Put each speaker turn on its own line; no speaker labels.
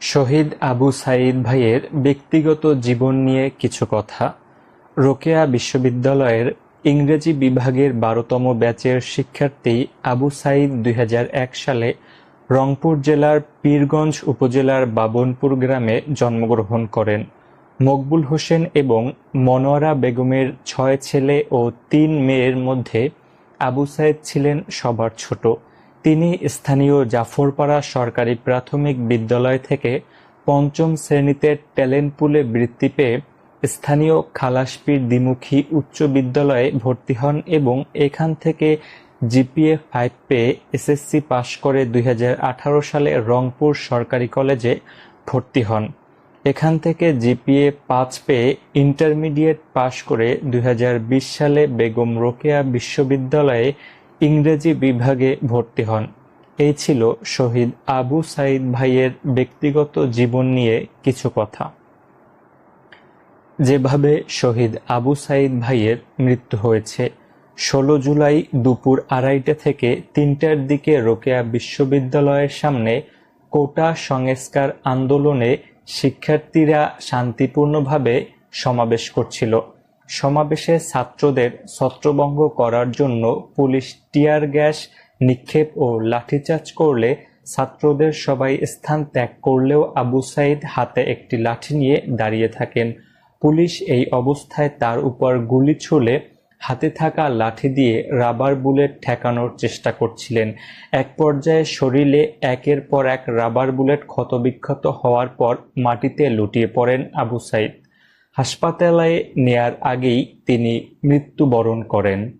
শহীদ আবু সাঈদ ভাইয়ের ব্যক্তিগত জীবন নিয়ে কিছু কথা, রোকেয়া বিশ্ববিদ্যালয়ের ইংরেজি বিভাগের বারোতম ব্যাচের শিক্ষার্থী আবু সাঈদ দুই সালে রংপুর জেলার পীরগঞ্জ উপজেলার বাবনপুর গ্রামে জন্মগ্রহণ করেন। মকবুল হোসেন এবং মনোয়ারা বেগমের ছয় ছেলে ও তিন মেয়ের মধ্যে আবু সাইদ ছিলেন সবার ছোট। তিনি স্থানীয় জাফরপাড়া সরকারি প্রাথমিক বিদ্যালয় থেকে পঞ্চম শ্রেণীতে ট্যালেন্ট পুলে বৃত্তি পেয়ে স্থানীয় খালাসপীর দ্বিমুখী উচ্চ বিদ্যালয়ে ভর্তি হন এবং এখান থেকে জিপিএ ফাইভ পেয়ে এসএসসি পাশ করে দুই হাজার আঠারো সালে রংপুর সরকারি কলেজে ভর্তি হন। এখান থেকে জিপিএ পাঁচ পেয়ে ইন্টারমিডিয়েট পাশ করে দুই হাজার বিশ সালে বেগম রোকেয়া বিশ্ববিদ্যালয়ে ইংরেজি বিভাগে ভর্তি হন। এই ছিল শহীদ আবু সাইদ ভাইয়ের ব্যক্তিগত জীবন নিয়ে কিছু কথা। যেভাবে শহীদ আবু সাইদ ভাইয়ের মৃত্যু হয়েছে, ষোলো জুলাই দুপুর আড়াইটে থেকে তিনটার দিকে রোকেয়া বিশ্ববিদ্যালয়ের সামনে কোটা সংস্কার আন্দোলনে শিক্ষার্থীরা শান্তিপূর্ণভাবে সমাবেশ করছিল। সমাবেশে ছাত্রদের ছত্রভঙ্গ করার জন্য পুলিশ টিয়ার গ্যাস নিক্ষেপ ও লাঠিচার্জ করলে ছাত্রদের সবাই স্থান ত্যাগ করলেও আবু সাইদ হাতে একটি লাঠি নিয়ে দাঁড়িয়ে থাকেন। পুলিশ এই অবস্থায় তার উপর গুলি ছুলে হাতে থাকা লাঠি দিয়ে রাবার বুলেট ঠেকানোর চেষ্টা করছিলেন। এক পর্যায়ে শরীরে একের পর এক রাবার বুলেট ক্ষতবিক্ষত হওয়ার পর মাটিতে লুটিয়ে পড়েন আবু সাইদ। হাসপাতালে নেয়ার আগেই তিনি মৃত্যুবরণ করেন।